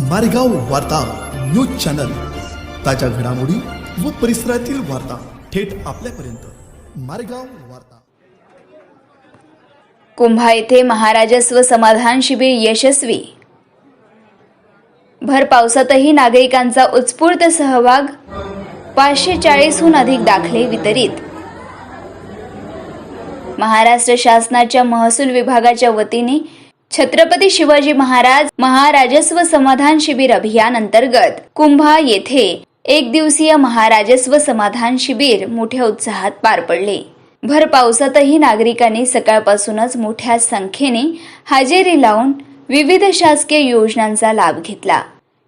मारेगाव वार्ता news channel. ताज्या घडामोडी व परिसरातील वार्ता थेट आपल्यापर्यंत. मारेगाव वार्ता. कुंभा येथे महाराजस्व समाधान शिबिर यशस्वी. भर पावसातही नागरिकांचा उत्स्फूर्त सहभाग पाचशे चाळीसहून अधिक दाखले वितरित. महाराष्ट्र शासनाच्या महसूल विभागाच्या वतीने छत्रपती शिवाजी महाराज महाराजस्व समाधान शिबिर अभियान अंतर्गत कुंभा येथे एक दिवसीय महाराजस्व समाधान शिबिर मोठ्या उत्साहात पार पडले. भर पावसातही नागरिकांनी सकाळपासूनच मोठ्या संख्येने हजेरी लावून विविध शासकीय योजनांचा लाभ घेतला.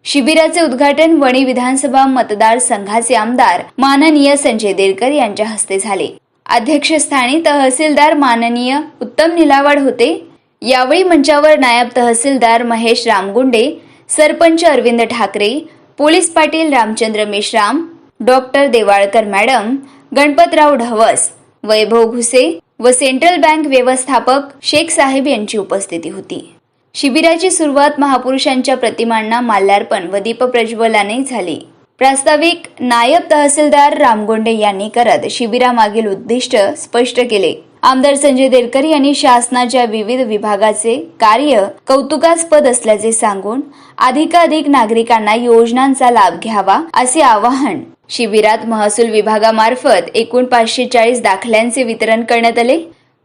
शिबिराचे उद्घाटन वणी विधानसभा मतदारसंघाचे आमदार माननीय संजय देरकर यांच्या हस्ते झाले. अध्यक्षस्थानी तहसीलदार माननीय उत्तम निलावाड होते. यावेळी मंचावर नायब tahsildar Mahesh Ramgunde sarpanch Arvind Thackeray police Patil Ramchandra Meshram doctor Dewalkar madam Ganpatrao Dhawas Vaibhav Ghuse व सेंट्रल बँक व्यवस्थापक शेख साहेब यांची उपस्थिती होती. शिबिराची सुरुवात महापुरुषांच्या प्रतिमांना माल्यार्पण व दीप प्रज्वलाने झाली. प्रास्ताविक नायब तहसीलदार रामगोंडे यांनी करत शिबिरामागील उद्दिष्ट स्पष्ट केले. आमदार संजय देरकर यांनी शासनाच्या विविध विभागाचे कार्य कौतुकास्पद असल्याचे सांगून अधिकाधिक नागरिकांना योजनांचा लाभ घ्यावा असे आवाहन शिबिरात महसूल विभागामार्फत एकूण पाचशे चाळीस दाखल्यांचे वितरण करण्यात आले.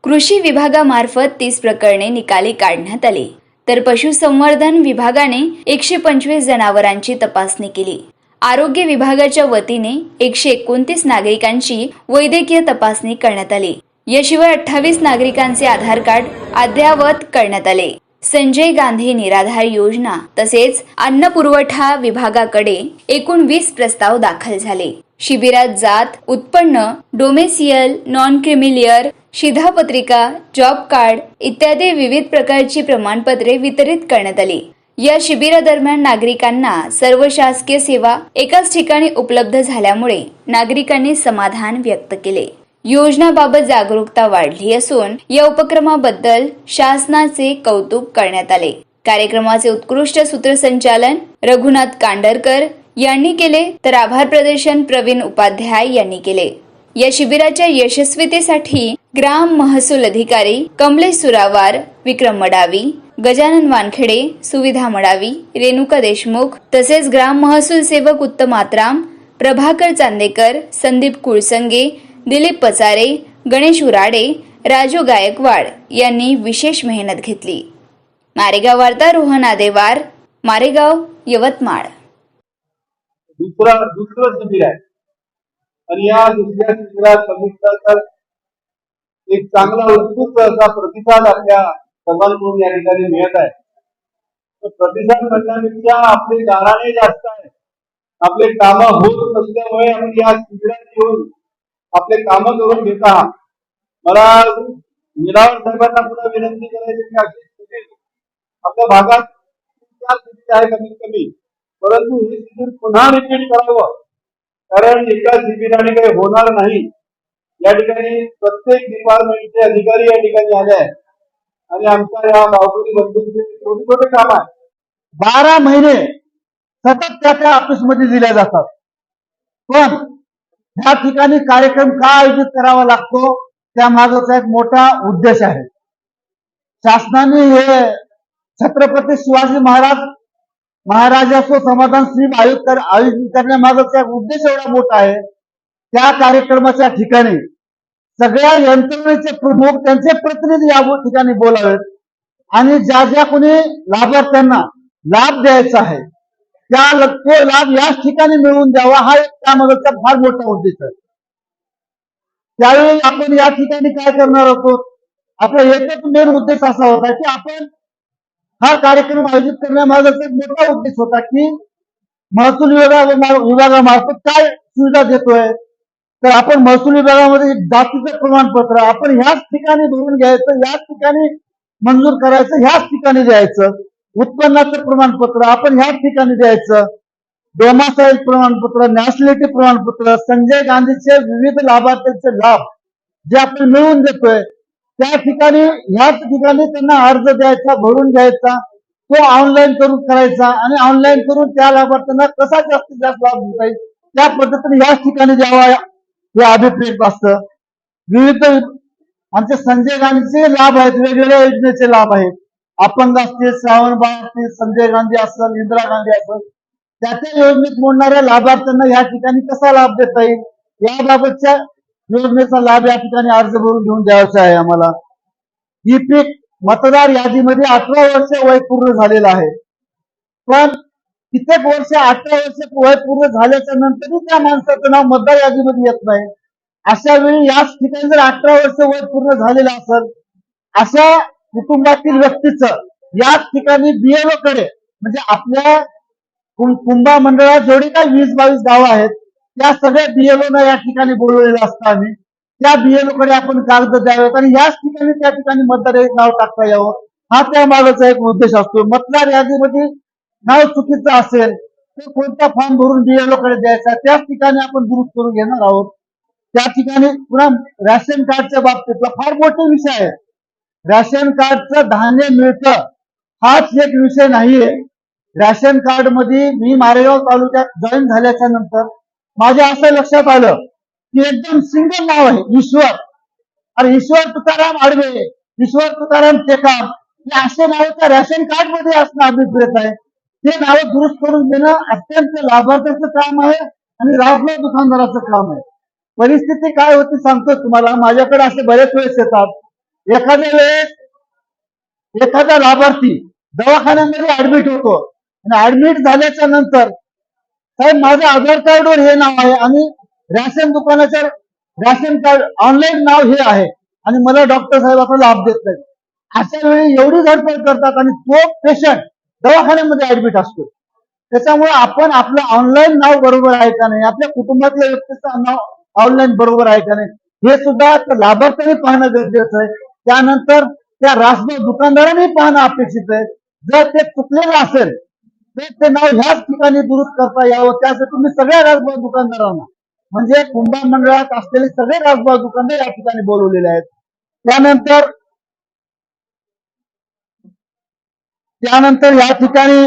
कृषी विभागामार्फत तीस प्रकरणे निकाली काढण्यात आली. तर पशुसंवर्धन विभागाने एकशे पंचवीस जनावरांची तपासणी केली. आरोग्य विभागाच्या वतीने एकशे एकोणतीस नागरिकांची वैद्यकीय तपासणी करण्यात आली. याशिवाय अठ्ठावीस नागरिकांचे आधार कार्ड अद्ययावत करण्यात आले. संजय गांधी निराधार योजना तसेच अन्न पुरवठा विभागाकडे एकूण वीस प्रस्ताव दाखल झाले. शिबिरात जात उत्पन्न डोमेसियल नॉन क्रिमिलियर शिधापत्रिका जॉब कार्ड इत्यादी विविध प्रकारची प्रमाणपत्रे वितरित करण्यात आली. या शिबिरादरम्यान नागरिकांना सर्व शासकीय सेवा एकाच ठिकाणी उपलब्ध झाल्यामुळे नागरिकांनी समाधान व्यक्त केले. योजनाबाबत जागरूकता वाढली असून या उपक्रमाबद्दल शासनाचे कौतुक करण्यात आले. कार्यक्रमाचे उत्कृष्ट सूत्रसंचालन रघुनाथ कांडरकर यांनी केले तर आभार प्रदर्शन प्रवीण उपाध्याय यांनी केले. या शिबिराच्या यशस्वीतेसाठी ग्राम महसूल अधिकारी कमलेश सुरावार विक्रम मडावी गजानन वानखेडे सुविधा मडावी रेणुका देशमुख तसेच ग्राम महसूल सेवक उत्तम आत्राम प्रभाकर चांदेकर संदीप कुळसंगे दिलीप पचारे गणेश उराडे राजू गायकवाड यांनी विशेष मेहनत घेतली. मारेगाव वार्ता रोहन आदेवार मारेगाव यवतमाळ. दुसरा दुसरं शिबिर आहे. आणि या दुसऱ्या शिबिरात बघितलं एक चांगला उत्कृष्ट असा प्रतिसाद आपल्या सर्वांकडून या ठिकाणी मिळत आहे. प्रतिसाद म्हणण्यापेक्षा आपले गाराणे जास्त आहे. आपले काम होत नसल्यामुळे आपण या शिबिरात येऊन आपले काम करून घेत. आहात मला निरावण साहेबांना पुन्हा विनंती करायची की अशी स्थिती आपल्या भागात चार आहे कमीत कमी. परंतु ही स्थिती पुन्हा रिपीट करावं. कारण एका शिबिराने काही होणार नाही. या ठिकाणी प्रत्येक डिपार्टमेंटचे अधिकारी या ठिकाणी आले आहेत. आणि आमच्या या गावकरी बंधूंचे छोटे छोटे काम आहे बारा महिने सतत त्या त्या ऑफिसमध्ये दिल्या जातात. पण ह्या ठिकाणी कार्यक्रम का आयोजित करावा लागतो त्या मागचा एक मोठा उद्देश आहे. शासनाने हे छत्रपती शिवाजी महाराज महाराजाचं समाधान स्ट्रीम आयोजित कर आयोजित करण्यामागचा एक उद्देश एवढा मोठा आहे. त्या कार्यक्रमाच्या ठिकाणी सगळ्या यंत्रणेचे प्रमुख त्यांचे प्रतिनिधी या ठिकाणी बोलावेत. आणि ज्या ज्या कोणी लाभार्थ्यांना लाभ द्यायचा आहे त्या लक्ष लाभ याच ठिकाणी मिळवून द्यावा हा एक त्यामागचा फार मोठा उद्देश आहे. त्यावेळी आपण या ठिकाणी काय करणार होतो? आपला एकच मेन उद्देश असा होता की आपण हा कार्यक्रम आयोजित करण्यामागचा एक मोठा उद्देश होता की महसूल विभागा विभागामार्फत काय सुविधा देतोय? तर आपण महसूल विभागामध्ये जातीचं प्रमाणपत्र आपण ह्याच ठिकाणी भरून घ्यायचं याच ठिकाणी मंजूर करायचं ह्याच ठिकाणी द्यायचं. उत्पन्नाचं प्रमाणपत्र आपण ह्याच ठिकाणी द्यायचं. डोमासाईल प्रमाणपत्र नॅशनॅलिटी प्रमाणपत्र संजय गांधीचे विविध लाभार्थ्यांचे लाभ जे आपण मिळवून देतोय त्या ठिकाणी ह्याच ठिकाणी त्यांना अर्ज द्यायचा भरून घ्यायचा तो ऑनलाईन करून करायचा आणि ऑनलाईन करून त्या लाभार्थ्यांना कसा जास्तीत जास्त लाभ देता येईल त्या पद्धतीने याच ठिकाणी द्यावा हे अभिप्रेत असतं. विविध आमचे संजय गांधीचे लाभ आहेत वेगवेगळ्या योजनेचे लाभ आहेत. अपंग असतील श्रावण बाळ असतील संजय गांधी असेल इंदिरा गांधी असेल त्या त्या योजनेत मोडणाऱ्या लाभार्थ्यांना या ठिकाणी कसा लाभ देता येईल? याबाबतच्या योजनेचा लाभ या ठिकाणी अर्ज भरून घेऊन द्यायचा आहे आम्हाला. ही पीक मतदार यादीमध्ये अठरा वर्ष वय पूर्ण झालेलं आहे. पण कित्येक वर्ष अठरा वर्ष वय पूर्ण झाल्याच्या नंतरही त्या माणसाचं नाव मतदार यादीमध्ये येत नाही. अशा वेळी याच ठिकाणी जर अठरा वर्ष वय पूर्ण झालेलं असेल अशा कुटुंबातील व्यक्तीचं याच ठिकाणी बीएलओ कडे म्हणजे आपल्या कुंभा मंडळात जेवढी काही वीस बावीस गावं आहेत त्या सगळ्या बीएलओ ना या ठिकाणी बोलवलेलं असतं आम्ही त्या बीएलओ कडे आपण कागद द्यावेत आणि याच ठिकाणी त्या ठिकाणी मतदार नाव टाकता यावं. हा त्या मागाचा एक उद्देश असतो. मतदार यादीमध्ये नाव चुकीचं असेल तर कोणता फॉर्म भरून बीएलओ कडे द्यायचा त्याच ठिकाणी आपण दुरुस्त करून घेणार आहोत. त्या ठिकाणी पुन्हा राशन कार्डच्या बाबतीतला फार मोठा विषय आहे. राशन कार्डचं धान्य मिळतं. हाच एक विषय नाहीये. राशन कार्डमध्ये मी मारेगाव तालुक्यात जॉईन झाल्याच्यानंतर माझ्या असं लक्षात आलं की एकदम सिंगल नाव आहे ईश्वर. अरे ईश्वर तुकाराम आडवे ईश्वर तुकाराम टेकाम हे असे नाव त्या राशन कार्डमध्ये असणं अभिप्रेत आहे. ते नाव दुरुस्त करून देणं अत्यंत लाभार्थ्याचं काम आहे आणि राजभाव दुकानदाराचं काम आहे. परिस्थिती काय होती सांगतो तुम्हाला. माझ्याकडे असे बरेच वेळेस येतात. एखाद्या वेळेस एखादा लाभार्थी दवाखान्यामध्ये ऍडमिट होतो. आणि ऍडमिट झाल्याच्यानंतर साहेब माझ्या आधार कार्डवर हे नाव आहे आणि राशन दुकानाच्या राशन कार्ड ऑनलाईन नाव हे आहे. आणि मला डॉक्टर साहेबाचा लाभ देत नाही अशा वेळी एवढी धडपड करतात आणि तो पेशंट दवाखान्यामध्ये ऍडमिट असतो. त्याच्यामुळे आपण आपलं ऑनलाईन नाव बरोबर आहे का नाही आपल्या कुटुंबातल्या व्यक्तीचं नाव ऑनलाईन बरोबर आहे का नाही हे सुद्धा लाभार्थ्याने पाहणं गरजेचं आहे. त्यानंतर त्या रासभाव दुकानदाराने पाहणं अपेक्षित आहे. जर ते चुकलेलं असेल तर ते नाव ह्याच ठिकाणी दुरुस्त करता यावं. त्यासाठी मी सगळ्या राजभाव दुकानदारांना म्हणजे कुंभार मंडळात असलेले सगळे राजभाव दुकानदार या ठिकाणी बोलवलेले आहेत. त्यानंतर त्यानंतर या ठिकाणी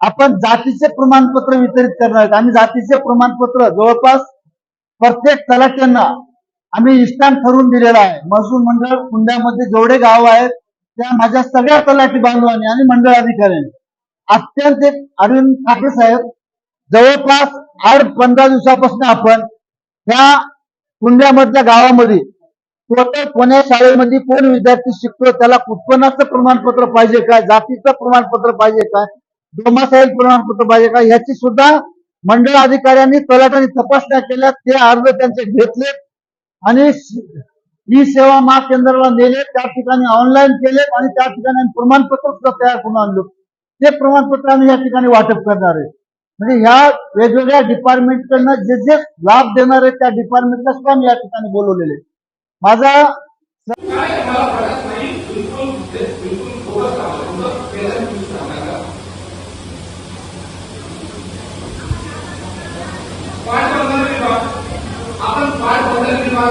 आपण जातीचे प्रमाणपत्र वितरित करणार आहेत. आम्ही जातीचे प्रमाणपत्र जवळपास प्रत्येक तलाट्यांना आम्ही इष्टान ठरवून दिलेला आहे. महसूल मंडळ कुंड्यामध्ये जेवढे गाव आहेत त्या माझ्या सगळ्या तलाठी बांधवांनी आणि मंडळ अधिकाऱ्यांनी अत्यंत एक अरविंद ठाकरे साहेब जवळपास आठ पंधरा दिवसापासून आपण ह्या कुंड्यामधल्या गावामध्ये टोटल पुण्या शाळेमध्ये कोण विद्यार्थी शिकतो त्याला उत्पन्नाचं प्रमाणपत्र पाहिजे काय जातीचं प्रमाणपत्र पाहिजे काय डोमासाईल प्रमाणपत्र पाहिजे का ह्याची सुद्धा मंडळ अधिकाऱ्यांनी तलाट्यांनी तपासण्या केल्या ते अर्ज त्यांचे घेतले आणि ई सेवा महाकेंद्राला नेले त्या ठिकाणी ऑनलाईन केले आणि त्या ठिकाणी आम्ही प्रमाणपत्र सुद्धा तयार करून आणलो. ते प्रमाणपत्र आम्ही या ठिकाणी वाटप करणार आहे. म्हणजे ह्या वेगवेगळ्या डिपार्टमेंट कडनं जे जे लाभ देणार आहेत त्या डिपार्टमेंटला सुद्धा मी या ठिकाणी बोलवलेले. माझा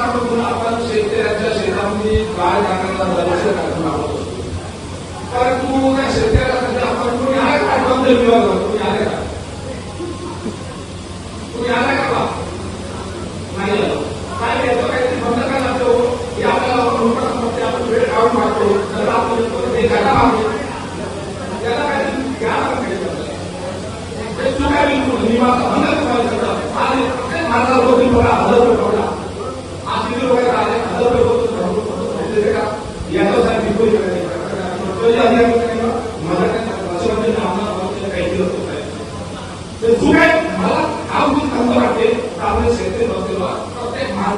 पाटबंधारे आपण शेतकऱ्यांच्या शेतामध्ये गाय टाकायला दरवर्षी कार्यक्रम आहोत. परंतु त्या शेतकऱ्यासाठी म्हणजे आपण कोणी आहे का? पाटबंधारे विभाग तुम्ही आले का? तुम्ही आला का बा? नाही आलं. काय येतो काहीतरी बंद काय लागतो? की आपल्याला लोकांना समजते आपण वेळ काढून मारतो तर आपण हे घाटा मारतो त्याला काहीतरी ज्ञान पाहिजे आपल्याला. हे चुका बिलकुल नियमाचा भंग करायला आणि प्रत्येक मार्गावर बघा हजार रुपये पडला